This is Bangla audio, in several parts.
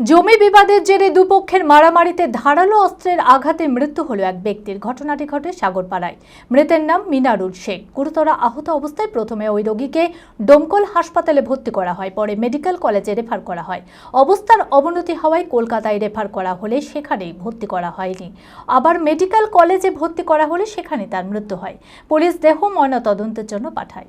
জমি বিবাদের জেরে দুপক্ষের মারামারিতে ধারালো অস্ত্রের আঘাতে মৃত্যু হল এক ব্যক্তির। ঘটনাটি ঘটে সাগরপাড়ায়। মৃতের নাম মিনারুল শেখ। গুরুতর আহত অবস্থায় প্রথমে ওই রোগীকে ডোমকল হাসপাতালে ভর্তি করা হয়, পরে মেডিকেল কলেজে রেফার করা হয়। অবস্থার অবনতি হওয়ায় কলকাতায় রেফার করা হলে সেখানেই ভর্তি করা হয়নি। আবার মেডিকেল কলেজে ভর্তি করা হলে সেখানে তার মৃত্যু হয়। পুলিশ দেহ ময়নাতদন্তের জন্য পাঠায়।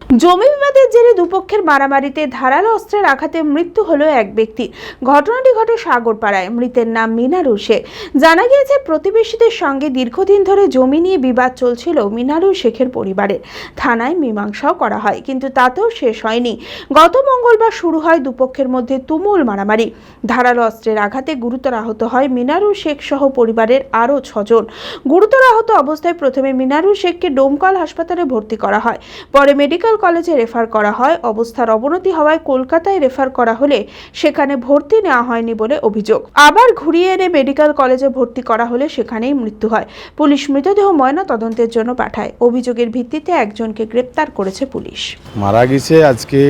জমি বিবাদের জেরে দুপক্ষের মারামারিতে ধারালো অস্ত্রের আঘাতে মৃত্যু হলো এক ব্যক্তি। ঘটনাটি ঘটে সাগরপাড়ায়। মৃতের নাম মিনারুল শেখ জানা গিয়েছে, প্রতিবেশীদের সঙ্গে দীর্ঘদিন ধরে জমি নিয়ে বিবাদ চলছিল মিনারুল শেখের পরিবারের। থানায় মীমাংসাও করা হয়, কিন্তু তাতেও শেষ হয়নি। গত মঙ্গলবার শুরু হয় দুপক্ষের মধ্যে তুমুল মারামারি। ধারালো অস্ত্রের আঘাতে গুরুতর আহত হয় মিনারুল শেখ সহ পরিবারের আরও ছজন। গুরুতর আহত অবস্থায় প্রথমে মিনারুল শেখকে ডোমকল হাসপাতালে ভর্তি করা হয়। পরে মেডিকেল কলেজে রেফার করা হয়। অবস্থার অবনতি হওয়ায় কলকাতায় রেফার করা হলে সেখানে ভর্তি নেওয়া হয়নি বলে অভিযোগ। আবার ঘুরিয়ে এনে মেডিকেল কলেজে ভর্তি করা হলে সেখানেই মৃত্যু হয়। পুলিশ মৃতদেহ ময়না তদন্তের জন্য পাঠায়। অভিযোগের ভিত্তিতে একজনকে গ্রেপ্তার করেছে পুলিশ। মারা গেছে আজকে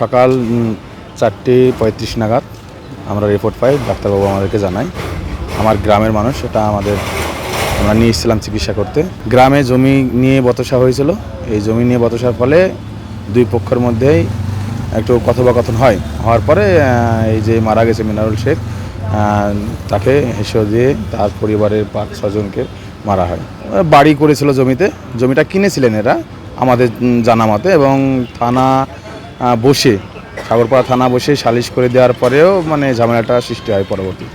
সকাল চারটে পঁয়ত্রিশ নাগাদ। আমরা রিপোর্ট পাই, ডাক্তারবাবু আমাদেরকে জানায়। আমার গ্রামের মানুষ, এটা আমাদের আমরা নিয়ে এসেছিলাম চিকিৎসা করতে। গ্রামে জমি নিয়ে বতসা হয়েছিল। এই জমি নিয়ে বতসার ফলে দুই পক্ষের মধ্যেই একটু কথোপকথন হয়। হওয়ার পরে এই যে মারা গেছে মিনারুল শেখ তাকে হেসে দিয়ে তার পরিবারের পাঁচ ছজনকে মারা হয়। বাড়ি করেছিল জমিতে। জমিটা কিনেছিলেন এরা, আমাদের জানা মতে, এবং থানা বসে, সাগরপাড়া থানা বসে সালিশ করে দেওয়ার পরেও মানে ঝামেলাটা সৃষ্টি হয় পরবর্তীতে।